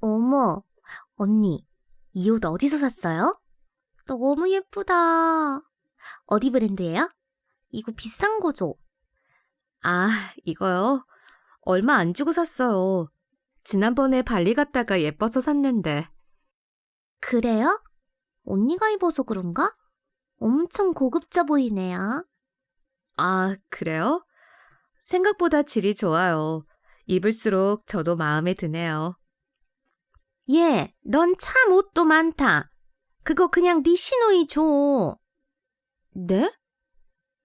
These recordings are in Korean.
어머, 언니, 이 옷 어디서 샀어요? 너무 예쁘다. 어디 브랜드예요? 이거 비싼 거죠? 아, 이거요? 얼마 안 주고 샀어요. 지난번에 발리 갔다가 예뻐서 샀는데. 그래요? 언니가 입어서 그런가? 엄청 고급져 보이네요. 아, 그래요? 생각보다 질이 좋아요. 입을수록 저도 마음에 드네요. 얘, 넌 참 옷도 많다. 그거 그냥 네 신우이 줘. 네?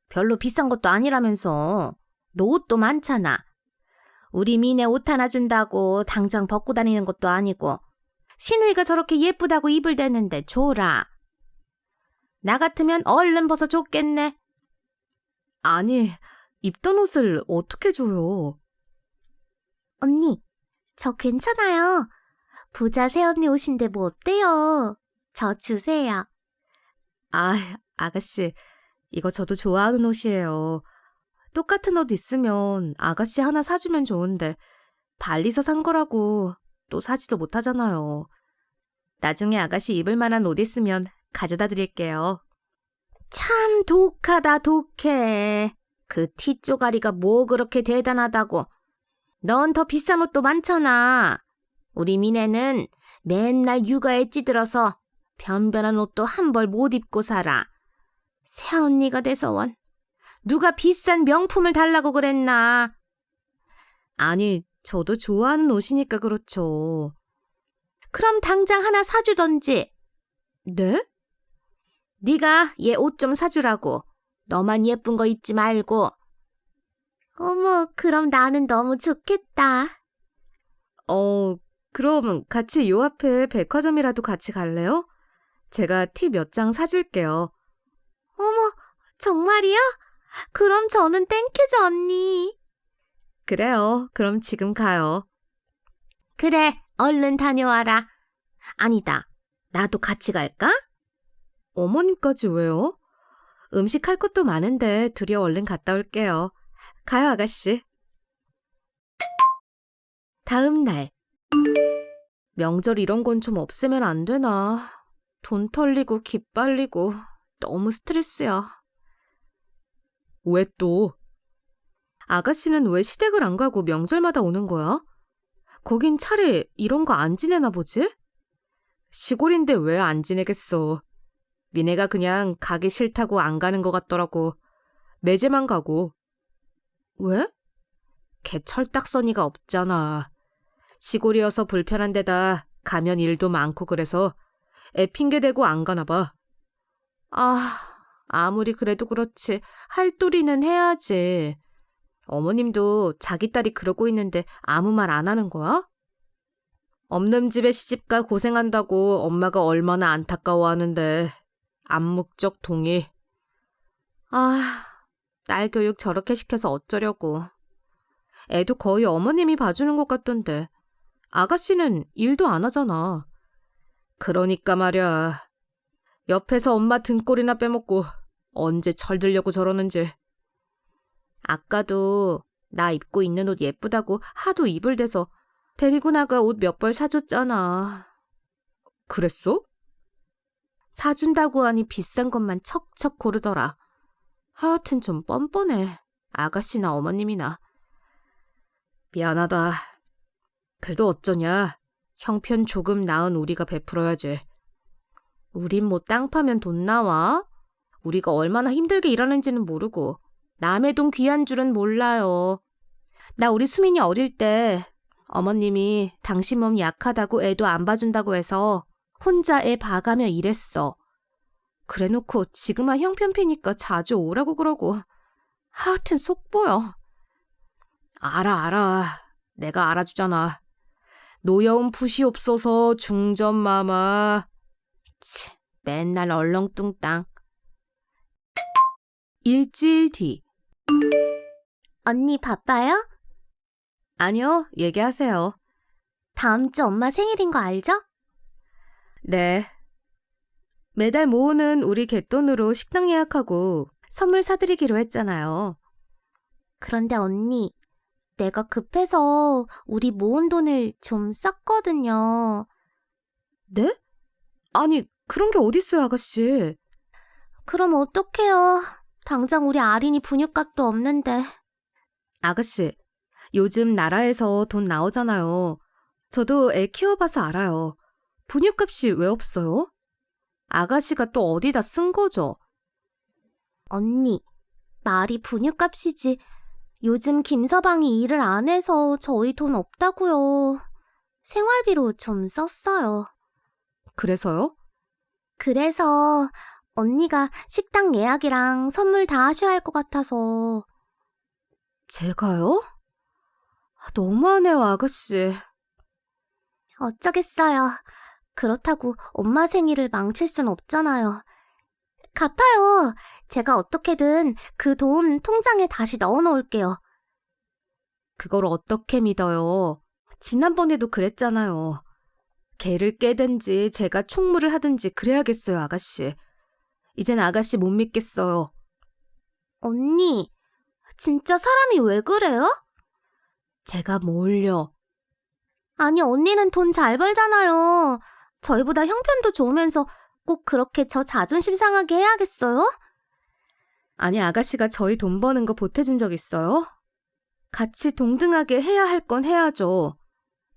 별로 비싼 것도 아니라면서. 너 옷도 많잖아. 우리 미네 옷 하나 준다고 당장 벗고 다니는 것도 아니고. 신우이가 저렇게 예쁘다고 입을 대는데 줘라. 나 같으면 얼른 벗어 줬겠네. 아니, 입던 옷을 어떻게 줘요? 언니, 저 괜찮아요. 부자 새언니 옷인데 뭐 어때요? 저 주세요. 아, 아가씨, 이거 저도 좋아하는 옷이에요. 똑같은 옷 있으면 아가씨 하나 사주면 좋은데, 발리서 산 거라고 또 사지도 못하잖아요. 나중에 아가씨 입을 만한 옷 있으면 가져다 드릴게요. 참 독하다 독해. 그 티 쪼가리가 뭐 그렇게 대단하다고. 넌 더 비싼 옷도 많잖아. 우리 미네는 맨날 육아에 찌들어서 변변한 옷도 한 벌 못 입고 살아. 새언니가 돼서 원. 누가 비싼 명품을 달라고 그랬나? 아니, 저도 좋아하는 옷이니까 그렇죠. 그럼 당장 하나 사주던지. 네? 네가 얘 옷 좀 사주라고. 너만 예쁜 거 입지 말고. 어머, 그럼 나는 너무 좋겠다. 어, 그럼 같이 요 앞에 백화점이라도 같이 갈래요? 제가 티 몇 장 사줄게요. 어머, 정말이요? 그럼 저는 땡큐죠, 언니. 그래요. 그럼 지금 가요. 그래, 얼른 다녀와라. 아니다. 나도 같이 갈까? 어머님까지 왜요? 음식 할 것도 많은데 둘이 얼른 갔다 올게요. 가요, 아가씨. 다음 날. 명절 이런 건 좀 없애면 안 되나. 돈 털리고 기빨리고 너무 스트레스야. 왜 또? 아가씨는 왜 시댁을 안 가고 명절마다 오는 거야? 거긴 차례 이런 거 안 지내나 보지? 시골인데 왜 안 지내겠어. 미네가 그냥 가기 싫다고 안 가는 것 같더라고. 매제만 가고. 왜? 걔 철딱서니가 없잖아. 시골이어서 불편한 데다 가면 일도 많고 그래서 애 핑계대고 안 가나 봐. 아, 아무리 그래도 그렇지. 할도리는 해야지. 어머님도 자기 딸이 그러고 있는데 아무 말 안 하는 거야? 없는 집에 시집가 고생한다고 엄마가 얼마나 안타까워하는데 암묵적 동의. 아, 딸 교육 저렇게 시켜서 어쩌려고. 애도 거의 어머님이 봐주는 것 같던데. 아가씨는 일도 안 하잖아. 그러니까 말야. 옆에서 엄마 등골이나 빼먹고 언제 철들려고 저러는지. 아까도 나 입고 있는 옷 예쁘다고 하도 입을 대서 데리고 나가 옷 몇 벌 사줬잖아. 그랬어? 사준다고 하니 비싼 것만 척척 고르더라. 하여튼 좀 뻔뻔해. 아가씨나 어머님이나. 미안하다. 그래도 어쩌냐. 형편 조금 나은 우리가 베풀어야지. 우린 뭐 땅 파면 돈 나와? 우리가 얼마나 힘들게 일하는지는 모르고 남의 돈 귀한 줄은 몰라요. 나 우리 수민이 어릴 때 어머님이 당신 몸 약하다고 애도 안 봐준다고 해서 혼자 애 봐가며 일했어. 그래놓고 지금아 형편피니까 자주 오라고 그러고 하여튼 속 보여. 알아 알아. 내가 알아주잖아. 노여움 풋이 없어서 중전마마. 치, 맨날 얼렁뚱땅. 일주일 뒤. 언니 바빠요? 아니요, 얘기하세요. 다음 주 엄마 생일인 거 알죠? 네. 매달 모으는 우리 갯돈으로 식당 예약하고 선물 사드리기로 했잖아요. 그런데 언니, 내가 급해서 우리 모은 돈을 좀 썼거든요. 네? 아니, 그런 게 어딨어요, 아가씨. 그럼 어떡해요. 당장 우리 아린이 분유값도 없는데. 아가씨, 요즘 나라에서 돈 나오잖아요. 저도 애 키워봐서 알아요. 분유값이 왜 없어요? 아가씨가 또 어디다 쓴 거죠? 언니, 말이 분유값이지. 요즘 김서방이 일을 안 해서 저희 돈 없다고요. 생활비로 좀 썼어요. 그래서요? 그래서 언니가 식당 예약이랑 선물 다 하셔야 할 것 같아서 제가요? 너무하네요, 아가씨. 어쩌겠어요. 그렇다고 엄마 생일을 망칠 순 없잖아요. 갚아요. 제가 어떻게든 그 돈 통장에 다시 넣어 놓을게요. 그걸 어떻게 믿어요? 지난번에도 그랬잖아요. 개를 깨든지 제가 총무를 하든지 그래야겠어요, 아가씨. 이젠 아가씨 못 믿겠어요. 언니, 진짜 사람이 왜 그래요? 제가 뭘요? 아니, 언니는 돈 잘 벌잖아요. 저희보다 형편도 좋으면서 꼭 그렇게 저 자존심 상하게 해야겠어요? 아니, 아가씨가 저희 돈 버는 거 보태준 적 있어요? 같이 동등하게 해야 할 건 해야죠.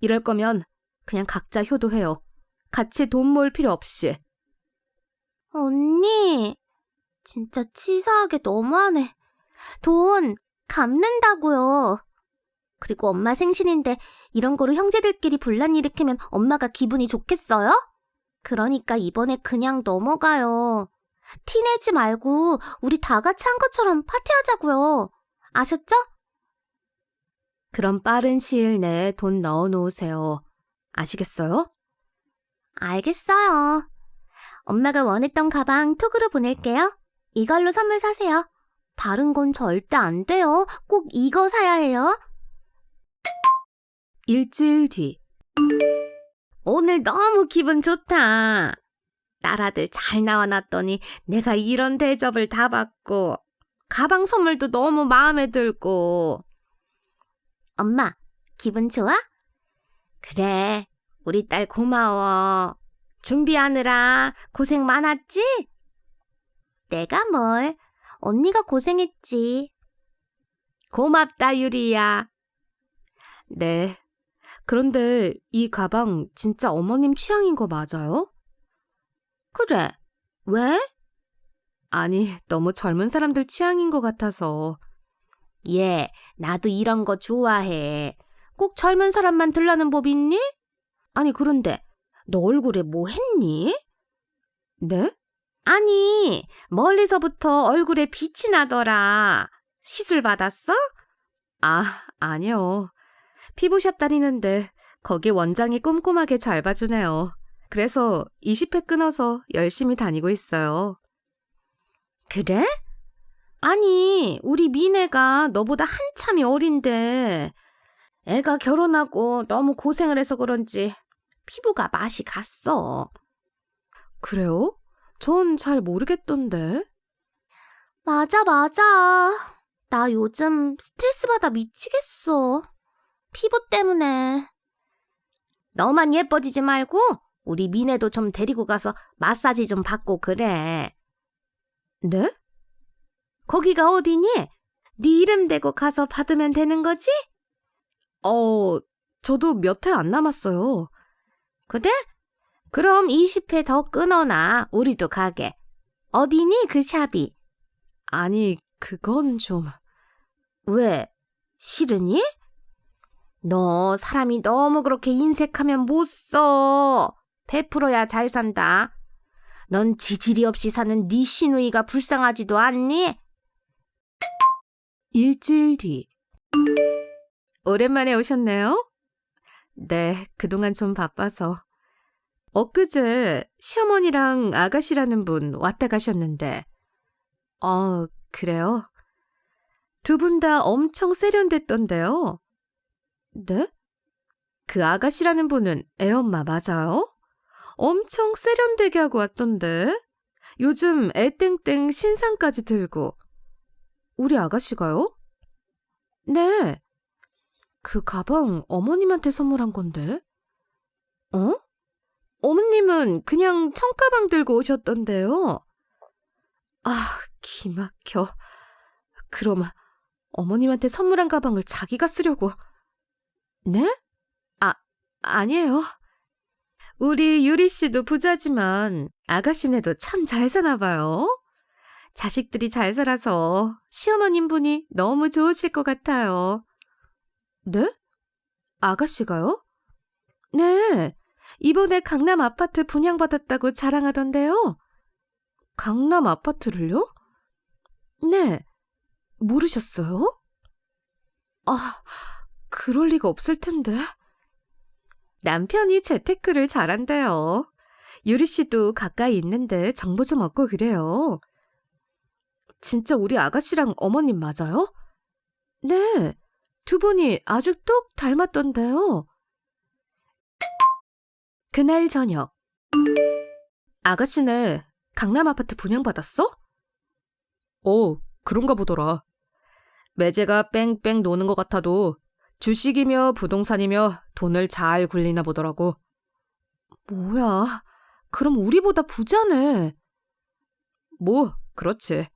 이럴 거면 그냥 각자 효도해요. 같이 돈 모을 필요 없이. 언니, 진짜 치사하게 너무하네. 돈 갚는다고요. 그리고 엄마 생신인데 이런 거로 형제들끼리 분란 일으키면 엄마가 기분이 좋겠어요? 그러니까 이번에 그냥 넘어가요. 티내지 말고 우리 다 같이 한 것처럼 파티하자고요. 아셨죠? 그럼 빠른 시일 내에 돈 넣어 놓으세요. 아시겠어요? 알겠어요. 엄마가 원했던 가방 톡으로 보낼게요. 이걸로 선물 사세요. 다른 건 절대 안 돼요. 꼭 이거 사야 해요. 일주일 뒤. 오늘 너무 기분 좋다. 딸아들 잘 나와놨더니 내가 이런 대접을 다 받고 가방 선물도 너무 마음에 들고. 엄마, 기분 좋아? 그래, 우리 딸 고마워. 준비하느라 고생 많았지? 내가 뭘, 언니가 고생했지. 고맙다, 유리야. 네. 그런데 이 가방 진짜 어머님 취향인 거 맞아요? 그래, 왜? 아니, 너무 젊은 사람들 취향인 것 같아서. 예, 나도 이런 거 좋아해. 꼭 젊은 사람만 들라는 법 있니? 아니, 그런데 너 얼굴에 뭐 했니? 네? 아니, 멀리서부터 얼굴에 빛이 나더라. 시술 받았어? 아, 아니요. 피부샵 다니는데 거기 원장이 꼼꼼하게 잘 봐주네요. 그래서 20회 끊어서 열심히 다니고 있어요. 그래? 아니, 우리 미네가 너보다 한참이 어린데, 애가 결혼하고 너무 고생을 해서 그런지 피부가 맛이 갔어. 그래요? 전 잘 모르겠던데. 맞아, 맞아. 나 요즘 스트레스 받아 미치겠어. 피부 때문에. 너만 예뻐지지 말고 우리 미네도 좀 데리고 가서 마사지 좀 받고 그래. 네? 거기가 어디니? 네 이름 대고 가서 받으면 되는 거지? 어, 저도 몇 회 안 남았어요. 그래? 그럼 20회 더 끊어놔. 우리도 가게. 어디니 그 샵이? 아니, 그건 좀. 왜? 싫으니? 너 사람이 너무 그렇게 인색하면 못 써. 베풀어야 잘 산다. 넌 지질이 없이 사는 네 시누이가 불쌍하지도 않니? 일주일 뒤. 오랜만에 오셨네요? 네, 그동안 좀 바빠서. 엊그제 시어머니랑 아가씨라는 분 왔다 가셨는데. 어, 그래요? 두 분 다 엄청 세련됐던데요? 네? 그 아가씨라는 분은 애엄마 맞아요? 엄청 세련되게 하고 왔던데? 요즘 애땡땡 신상까지 들고. 우리 아가씨가요? 네. 그 가방 어머님한테 선물한 건데? 어? 어머님은 그냥 청가방 들고 오셨던데요. 아, 기막혀. 그럼 어머님한테 선물한 가방을 자기가 쓰려고. 네? 아, 아니에요. 우리 유리 씨도 부자지만 아가씨네도 참 잘 사나 봐요. 자식들이 잘 살아서 시어머님 분이 너무 좋으실 것 같아요. 네? 아가씨가요? 네. 이번에 강남 아파트 분양받았다고 자랑하던데요. 강남 아파트를요? 네. 모르셨어요? 아, 그럴 리가 없을 텐데. 남편이 재테크를 잘한대요. 유리 씨도 가까이 있는데 정보 좀 얻고 그래요. 진짜 우리 아가씨랑 어머님 맞아요? 네. 두 분이 아주 똑 닮았던데요. 그날 저녁. 아가씨네 강남 아파트 분양받았어? 어, 그런가 보더라. 매제가 뺑뺑 노는 것 같아도 주식이며 부동산이며 돈을 잘 굴리나 보더라고. 뭐야, 그럼 우리보다 부자네. 뭐, 그렇지.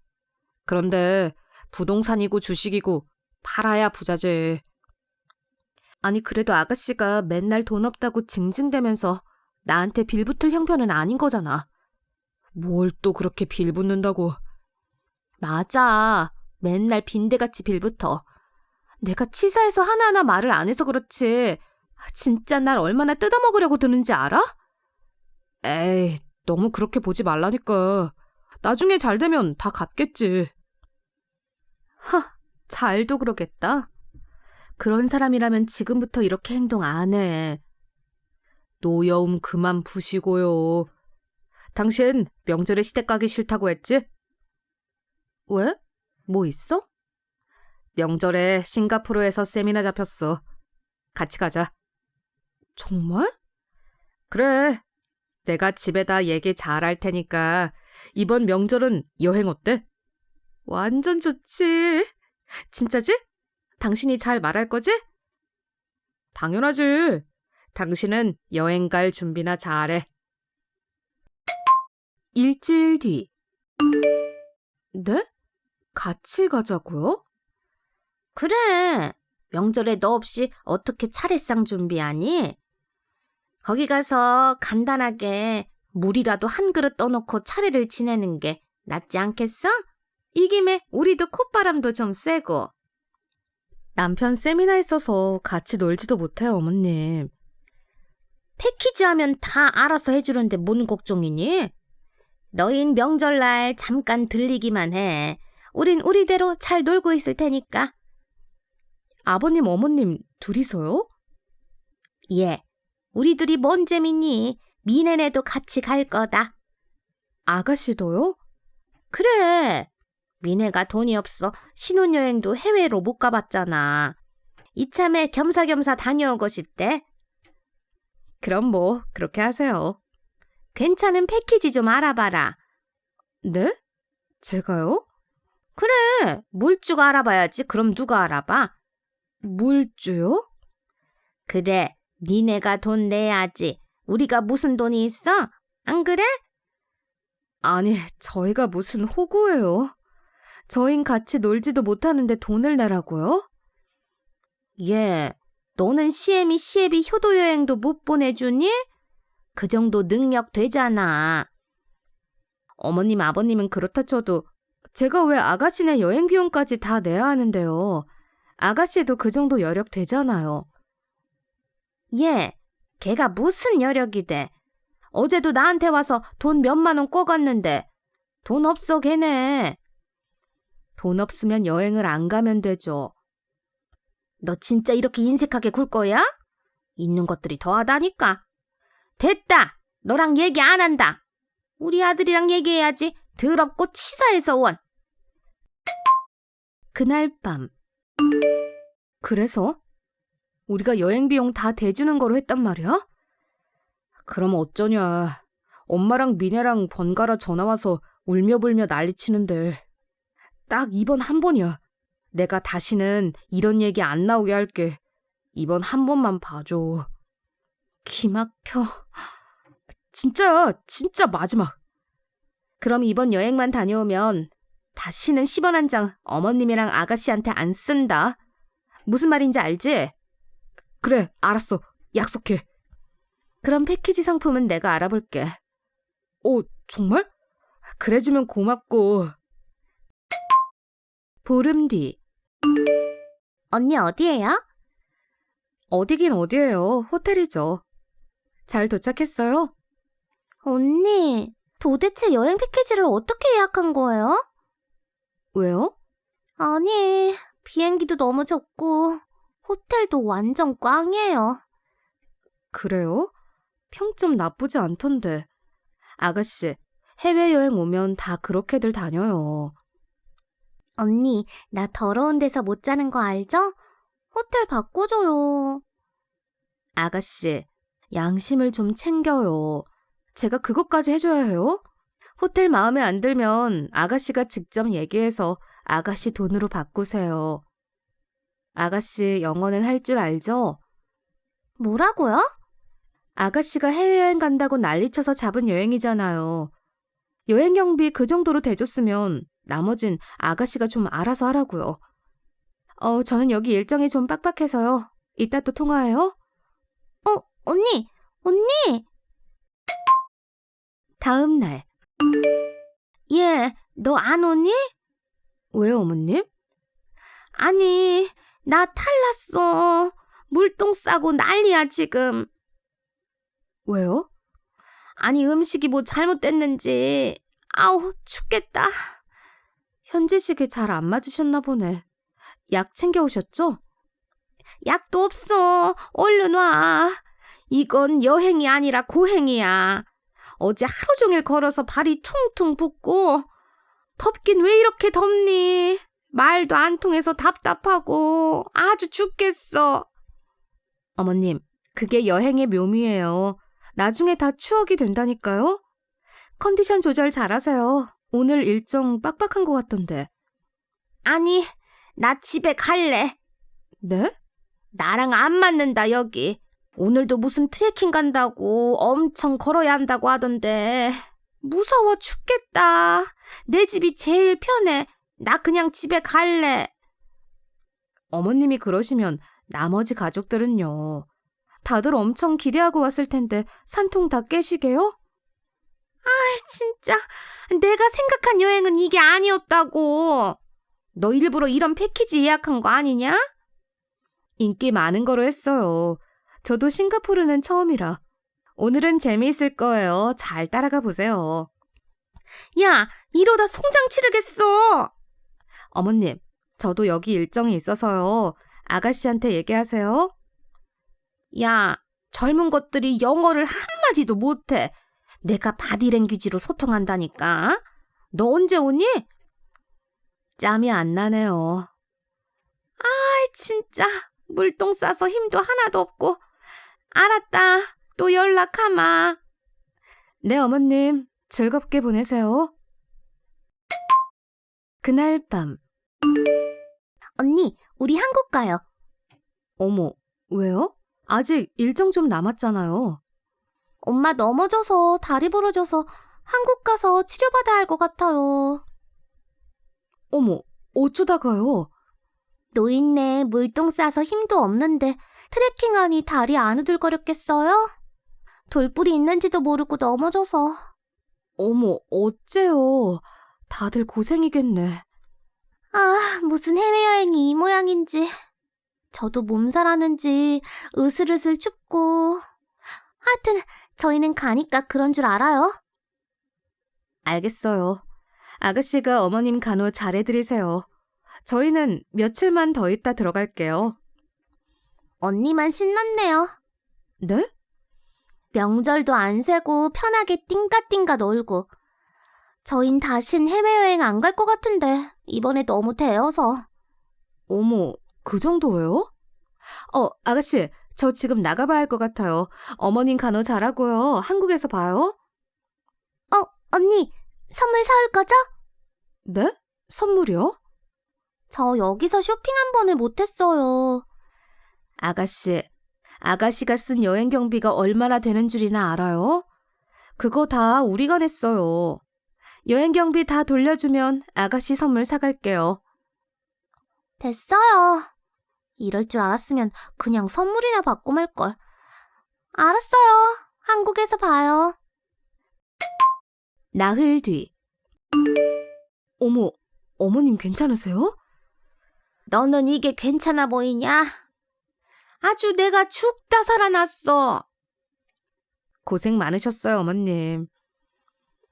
그런데 부동산이고 주식이고 팔아야 부자지. 아니, 그래도 아가씨가 맨날 돈 없다고 징징대면서 나한테 빌붙을 형편은 아닌 거잖아. 뭘 또 그렇게 빌붙는다고. 맞아. 맨날 빈대같이 빌붙어. 내가 치사해서 하나하나 말을 안 해서 그렇지. 진짜 날 얼마나 뜯어먹으려고 드는지 알아? 에이, 너무 그렇게 보지 말라니까. 나중에 잘 되면 다 갚겠지. 하, 잘도 그러겠다. 그런 사람이라면 지금부터 이렇게 행동 안 해. 노여움 그만 푸시고요. 당신 명절에 시댁 가기 싫다고 했지? 왜? 뭐 있어? 명절에 싱가포르에서 세미나 잡혔어. 같이 가자. 정말? 그래. 내가 집에다 얘기 잘 할 테니까 이번 명절은 여행 어때? 완전 좋지. 진짜지? 당신이 잘 말할 거지? 당연하지. 당신은 여행 갈 준비나 잘해. 일주일 뒤. 네? 같이 가자고요? 그래. 명절에 너 없이 어떻게 차례상 준비하니? 거기 가서 간단하게 물이라도 한 그릇 떠놓고 차례를 지내는 게 낫지 않겠어? 이 김에 우리도 콧바람도 좀 쐬고. 남편 세미나 있어서 같이 놀지도 못해요, 어머님. 패키지 하면 다 알아서 해주는데 뭔 걱정이니? 너흰 명절날 잠깐 들리기만 해. 우린 우리대로 잘 놀고 있을 테니까. 아버님, 어머님 둘이서요? 예. 우리 둘이 뭔 재밌니? 미네네도 같이 갈 거다. 아가씨도요? 그래. 미네가 돈이 없어 신혼여행도 해외로 못 가봤잖아. 이참에 겸사겸사 다녀오고 싶대. 그럼 뭐 그렇게 하세요. 괜찮은 패키지 좀 알아봐라. 네? 제가요? 그래. 물주가 알아봐야지. 그럼 누가 알아봐? 물주요? 그래. 니네가 돈 내야지. 우리가 무슨 돈이 있어? 안 그래? 아니, 저희가 무슨 호구예요. 저흰 같이 놀지도 못하는데 돈을 내라고요? 예. 너는 시애미 시애비 효도 여행도 못 보내주니? 그 정도 능력 되잖아. 어머님, 아버님은 그렇다 쳐도 제가 왜 아가씨네 여행 비용까지 다 내야 하는데요. 아가씨도 그 정도 여력 되잖아요. 예. 걔가 무슨 여력이 돼. 어제도 나한테 와서 돈 몇만 원 꿔갔는데 돈 없어 걔네. 돈 없으면 여행을 안 가면 되죠. 너 진짜 이렇게 인색하게 굴 거야? 있는 것들이 더하다니까. 됐다. 너랑 얘기 안 한다. 우리 아들이랑 얘기해야지. 더럽고 치사해서 원. 그날 밤. 그래서? 우리가 여행 비용 다 대주는 거로 했단 말이야? 그럼 어쩌냐. 엄마랑 미네랑 번갈아 전화와서 울며불며 난리치는데. 딱 이번 한 번이야. 내가 다시는 이런 얘기 안 나오게 할게. 이번 한 번만 봐줘. 기막혀. 진짜야, 진짜 마지막. 그럼 이번 여행만 다녀오면 다시는 10원 한 장 어머님이랑 아가씨한테 안 쓴다. 무슨 말인지 알지? 그래, 알았어. 약속해. 그럼 패키지 상품은 내가 알아볼게. 오, 정말? 그래주면 고맙고. 보름 뒤. 언니 어디에요? 어디긴 어디예요. 호텔이죠. 잘 도착했어요? 언니, 도대체 여행 패키지를 어떻게 예약한 거예요? 왜요? 아니, 비행기도 너무 적고, 호텔도 완전 꽝이에요. 그래요? 평점 나쁘지 않던데. 아가씨, 해외여행 오면 다 그렇게들 다녀요. 언니, 나 더러운 데서 못 자는 거 알죠? 호텔 바꿔줘요. 아가씨, 양심을 좀 챙겨요. 제가 그것까지 해줘야 해요? 호텔 마음에 안 들면 아가씨가 직접 얘기해서 아가씨 돈으로 바꾸세요. 아가씨 영어는 할 줄 알죠? 뭐라고요? 아가씨가 해외여행 간다고 난리쳐서 잡은 여행이잖아요. 여행 경비 그 정도로 대줬으면 나머진 아가씨가 좀 알아서 하라고요. 어, 저는 여기 일정이 좀 빡빡해서요. 이따 또 통화해요. 어, 언니, 언니! 다음 날. 얘, 너 안 오니? 왜요, 어머님? 아니, 나 탈났어. 물똥 싸고 난리야, 지금. 왜요? 아니, 음식이 뭐 잘못됐는지. 아우, 죽겠다. 현지식이 잘 안 맞으셨나 보네. 약 챙겨 오셨죠? 약도 없어. 얼른 와. 이건 여행이 아니라 고행이야. 어제 하루 종일 걸어서 발이 퉁퉁 붓고, 덥긴 왜 이렇게 덥니? 말도 안 통해서 답답하고 아주 죽겠어. 어머님, 그게 여행의 묘미예요. 나중에 다 추억이 된다니까요. 컨디션 조절 잘하세요. 오늘 일정 빡빡한 것 같던데. 아니, 나 집에 갈래. 네? 나랑 안 맞는다, 여기. 오늘도 무슨 트레킹 간다고 엄청 걸어야 한다고 하던데. 무서워 죽겠다. 내 집이 제일 편해. 나 그냥 집에 갈래. 어머님이 그러시면 나머지 가족들은요. 다들 엄청 기대하고 왔을 텐데 산통 다 깨시게요? 진짜 내가 생각한 여행은 이게 아니었다고. 너 일부러 이런 패키지 예약한 거 아니냐? 인기 많은 거로 했어요. 저도 싱가포르는 처음이라. 오늘은 재미있을 거예요. 잘 따라가 보세요. 야, 이러다 송장 치르겠어. 어머님, 저도 여기 일정이 있어서요. 아가씨한테 얘기하세요. 야, 젊은 것들이 영어를 한마디도 못해. 내가 바디랭귀지로 소통한다니까. 너 언제 오니? 짬이 안 나네요. 아이, 진짜. 물똥 싸서 힘도 하나도 없고. 알았다. 또 연락하마. 네, 어머님. 즐겁게 보내세요. 그날 밤. 언니, 우리 한국 가요. 어머, 왜요? 아직 일정 좀 남았잖아요. 엄마 넘어져서 다리 부러져서 한국 가서 치료받아야 할 것 같아요. 어머, 어쩌다가요? 노인네 물똥 싸서 힘도 없는데 트레킹하니 다리 안 우들거렸겠어요? 돌불이 있는지도 모르고 넘어져서. 어머, 어째요? 다들 고생이겠네. 아, 무슨 해외여행이 이 모양인지. 저도 몸살하는지 으슬으슬 춥고. 하여튼 저희는 가니까 그런 줄 알아요. 알겠어요. 아가씨가 어머님 간호 잘해드리세요. 저희는 며칠만 더 있다 들어갈게요. 언니만 신났네요. 네? 명절도 안 세고 편하게 띵가띵가 놀고. 저흰 다신 해외여행 안 갈 것 같은데 이번에 너무 대여서. 어머, 그 정도예요? 어, 아가씨, 저 지금 나가봐야 할 것 같아요. 어머님 간호 잘하고요. 한국에서 봐요. 어, 언니, 선물 사올 거죠? 아가씨, 아가씨가 쓴 여행 경비가 얼마나 되는 줄이나 알아요? 그거 다 우리가 냈어요. 여행 경비 다 돌려주면 아가씨 선물 사갈게요. 됐어요. 이럴 줄 알았으면 그냥 선물이나 받고 말걸. 알았어요. 한국에서 봐요. 나흘 뒤. 어머, 어머님 괜찮으세요? 너는 이게 괜찮아 보이냐? 아주 내가 죽다 살아났어. 고생 많으셨어요, 어머님.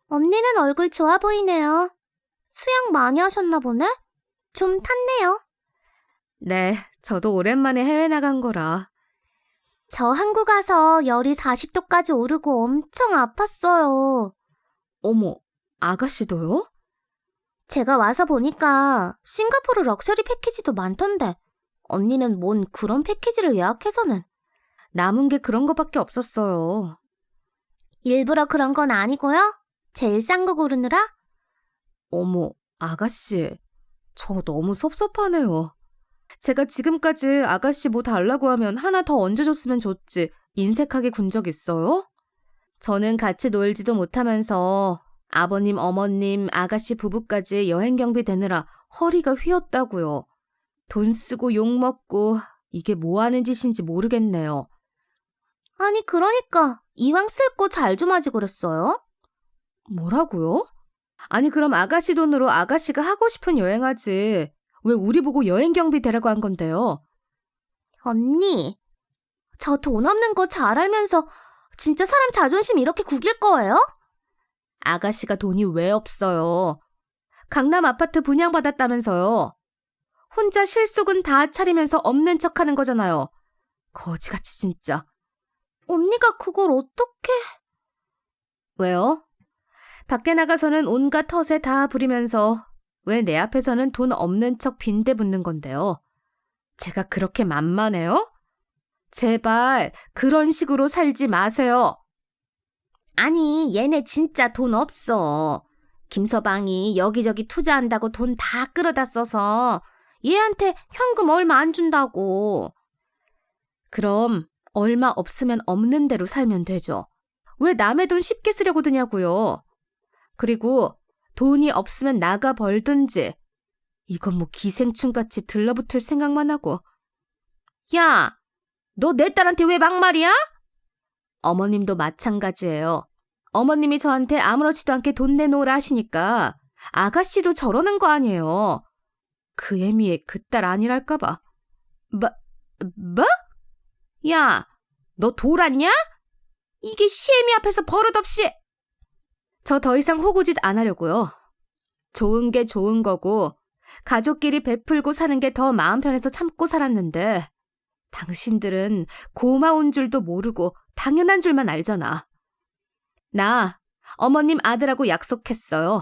언니는 얼굴 좋아 보이네요. 수영 많이 하셨나 보네? 좀 탔네요. 네, 저도 오랜만에 해외 나간 거라. 저 한국 와서 열이 40도까지 오르고 엄청 아팠어요. 어머, 아가씨도요? 제가 와서 보니까 싱가포르 럭셔리 패키지도 많던데 언니는 뭔 그런 패키지를 예약해서는 남은 게 그런 거밖에 없었어요. 일부러 그런 건 아니고요? 제일 싼 거 고르느라? 어머, 아가씨. 저 너무 섭섭하네요. 제가 지금까지 아가씨 뭐 달라고 하면 하나 더 얹어줬으면 좋지. 인색하게 군 적 있어요? 저는 같이 놀지도 못하면서 아버님, 어머님, 아가씨 부부까지 여행 경비 되느라 허리가 휘었다고요. 돈 쓰고 욕 먹고 이게 뭐 하는 짓인지 모르겠네요. 아니 그러니까 이왕 쓸 거 잘 좀 하지 그랬어요? 뭐라고요? 아니 그럼 아가씨 돈으로 아가씨가 하고 싶은 여행하지. 왜 우리 보고 여행 경비 대라고 한 건데요? 언니 저 돈 없는 거 잘 알면서 진짜 사람 자존심 이렇게 구길 거예요? 아가씨가 돈이 왜 없어요? 강남 아파트 분양받았다면서요. 혼자 실속은 다 차리면서 없는 척 하는 거잖아요. 거지같이 진짜. 언니가 그걸 어떻게... 왜요? 밖에 나가서는 온갖 텃에 다 부리면서 왜 내 앞에서는 돈 없는 척 빈대 붙는 건데요? 제가 그렇게 만만해요? 제발 그런 식으로 살지 마세요. 아니 얘네 진짜 돈 없어. 김서방이 여기저기 투자한다고 돈 다 끌어다 써서 얘한테 현금 얼마 안 준다고. 그럼 얼마 없으면 없는 대로 살면 되죠. 왜 남의 돈 쉽게 쓰려고 드냐고요. 그리고 돈이 없으면 나가 벌든지. 이건 뭐 기생충같이 들러붙을 생각만 하고. 야, 너 내 딸한테 왜 막말이야? 어머님도 마찬가지예요. 어머님이 저한테 아무렇지도 않게 돈 내놓으라 하시니까 아가씨도 저러는 거 아니에요. 그 애미의 그 딸 아니랄까봐. 뭐, 뭐? 야, 너 돌았냐? 이게 시애미 앞에서 버릇없이. 저 더 이상 호구짓 안 하려고요. 좋은 게 좋은 거고 가족끼리 베풀고 사는 게 더 마음 편해서 참고 살았는데 당신들은 고마운 줄도 모르고 당연한 줄만 알잖아. 나 어머님 아들하고 약속했어요.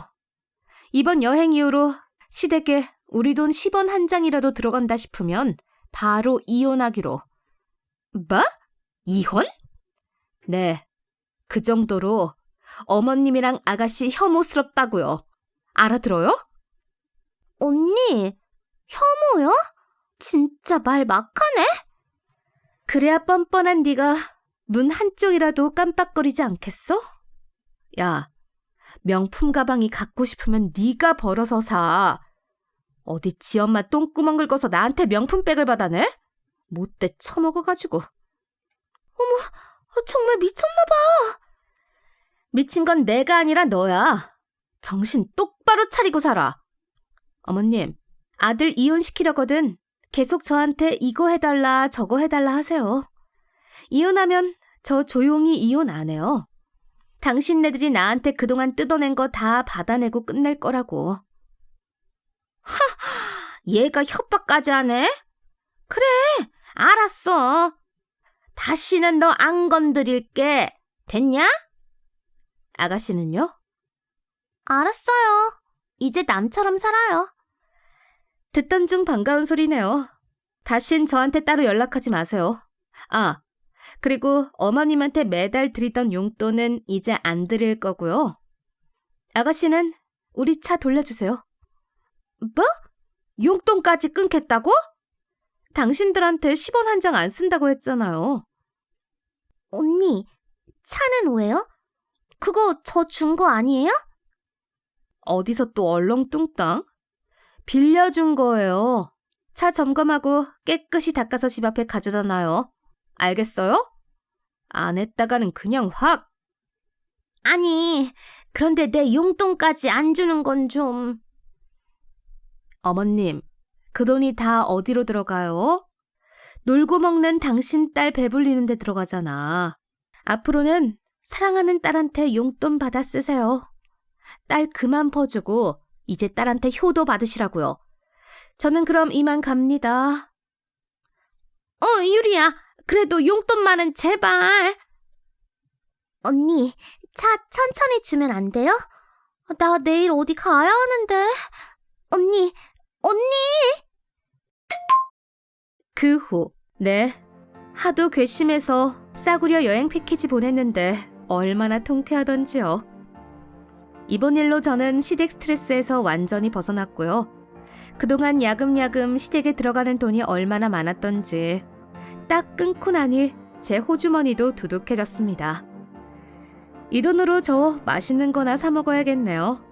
이번 여행 이후로 시댁에 우리 돈 10원 한 장이라도 들어간다 싶으면 바로 이혼하기로. 뭐? 이혼? 네. 그 정도로 어머님이랑 아가씨 혐오스럽다고요. 알아들어요? 언니, 혐오요? 진짜 말 막하네? 그래야 뻔뻔한 네가 눈 한쪽이라도 깜빡거리지 않겠어? 야, 명품 가방이 갖고 싶으면 네가 벌어서 사. 어디 지 엄마 똥구멍 긁어서 나한테 명품백을 받아내? 못돼 처먹어가지고. 어, 정말 미쳤나봐. 미친 건 내가 아니라 너야. 정신 똑바로 차리고 살아. 어머님, 아들 이혼시키려거든 계속 저한테 이거 해달라 저거 해달라 하세요. 이혼하면 저 조용히 이혼 안 해요. 당신네들이 나한테 그동안 뜯어낸 거 다 받아내고 끝낼 거라고. 얘가 협박까지 하네? 그래, 알았어. 다시는 너 안 건드릴게. 됐냐? 아가씨는요? 알았어요. 이제 남처럼 살아요. 듣던 중 반가운 소리네요. 다신 저한테 따로 연락하지 마세요. 아, 그리고 어머님한테 매달 드리던 용돈은 이제 안 드릴 거고요. 아가씨는 우리 차 돌려주세요. 뭐? 용돈까지 끊겠다고? 당신들한테 10원 한 장 안 쓴다고 했잖아요. 언니, 차는 왜요? 그거 저 준 거 아니에요? 어디서 또 얼렁뚱땅? 빌려준 거예요. 차 점검하고 깨끗이 닦아서 집 앞에 가져다 놔요. 알겠어요? 안 했다가는 그냥 확! 아니, 그런데 내 용돈까지 안 주는 건 좀... 어머님, 그 돈이 다 어디로 들어가요? 놀고 먹는 당신 딸 배불리는 데 들어가잖아. 앞으로는 사랑하는 딸한테 용돈 받아 쓰세요. 딸 그만 퍼주고 이제 딸한테 효도 받으시라고요. 저는 그럼 이만 갑니다. 어, 유리야. 그래도 용돈만은 제발. 언니, 차 천천히 주면 안 돼요? 나 내일 어디 가야 하는데. 언니, 언니! 그 후, 네. 하도 괘씸해서 싸구려 여행 패키지 보냈는데 얼마나 통쾌하던지요. 이번 일로 저는 시댁 스트레스에서 완전히 벗어났고요. 그동안 야금야금 시댁에 들어가는 돈이 얼마나 많았던지 딱 끊고 나니 제 호주머니도 두둑해졌습니다. 이 돈으로 저 맛있는 거나 사 먹어야겠네요.